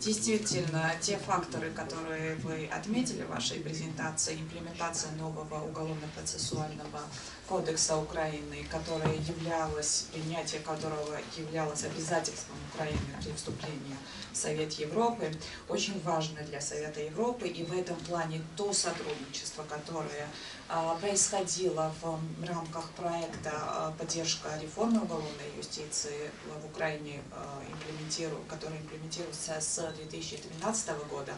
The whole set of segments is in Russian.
Действительно, те факторы, которые вы отметили в вашей презентации, имплементация нового уголовно-процессуального кодекса Украины, которое являлось, принятие которого являлось обязательством Украины при вступлении в Совет Европы, очень важно для Совета Европы, и в этом плане то сотрудничество, которое а, происходило в рамках проекта «Поддержка реформы уголовной юстиции» в Украине, а, который имплементируется с 2013 года,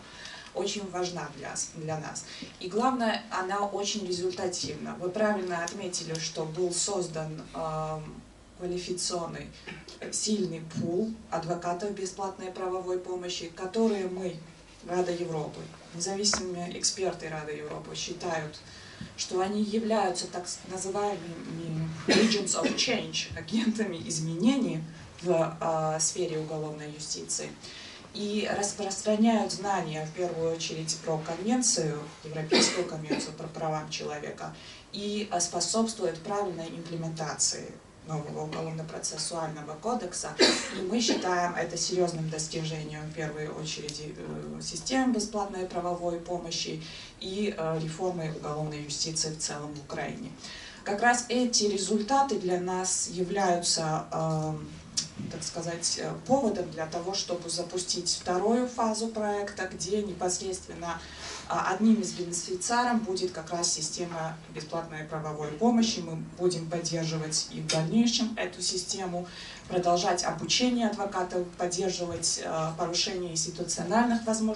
очень важна для, для нас. И главное, она очень результативна. Вы правильно отметили, что был создан э, квалификационный сильный пул адвокатов бесплатной правовой помощи, которые мы, Рада Европы, независимые эксперты Рады Европы считают, что они являются так называемыми agents of change, агентами изменений в э, сфере уголовной юстиции и распространяют знания, в первую очередь, про конвенцию, Европейскую конвенцию про права человека, и способствуют правильной имплементации нового уголовно-процессуального кодекса. И мы считаем это серьезным достижением, в первую очередь, э, системы бесплатной правовой помощи и э, реформы уголовной юстиции в целом в Украине. Как раз эти результаты для нас являются э, так сказать, э, поводом для того, чтобы запустить вторую фазу проекта, где непосредственно а, одним из бенефициаров будет как раз система бесплатной правовой помощи. Мы будем поддерживать и в дальнейшем эту систему, продолжать обучение адвокатов, поддерживать э, повышение институциональных возможностей.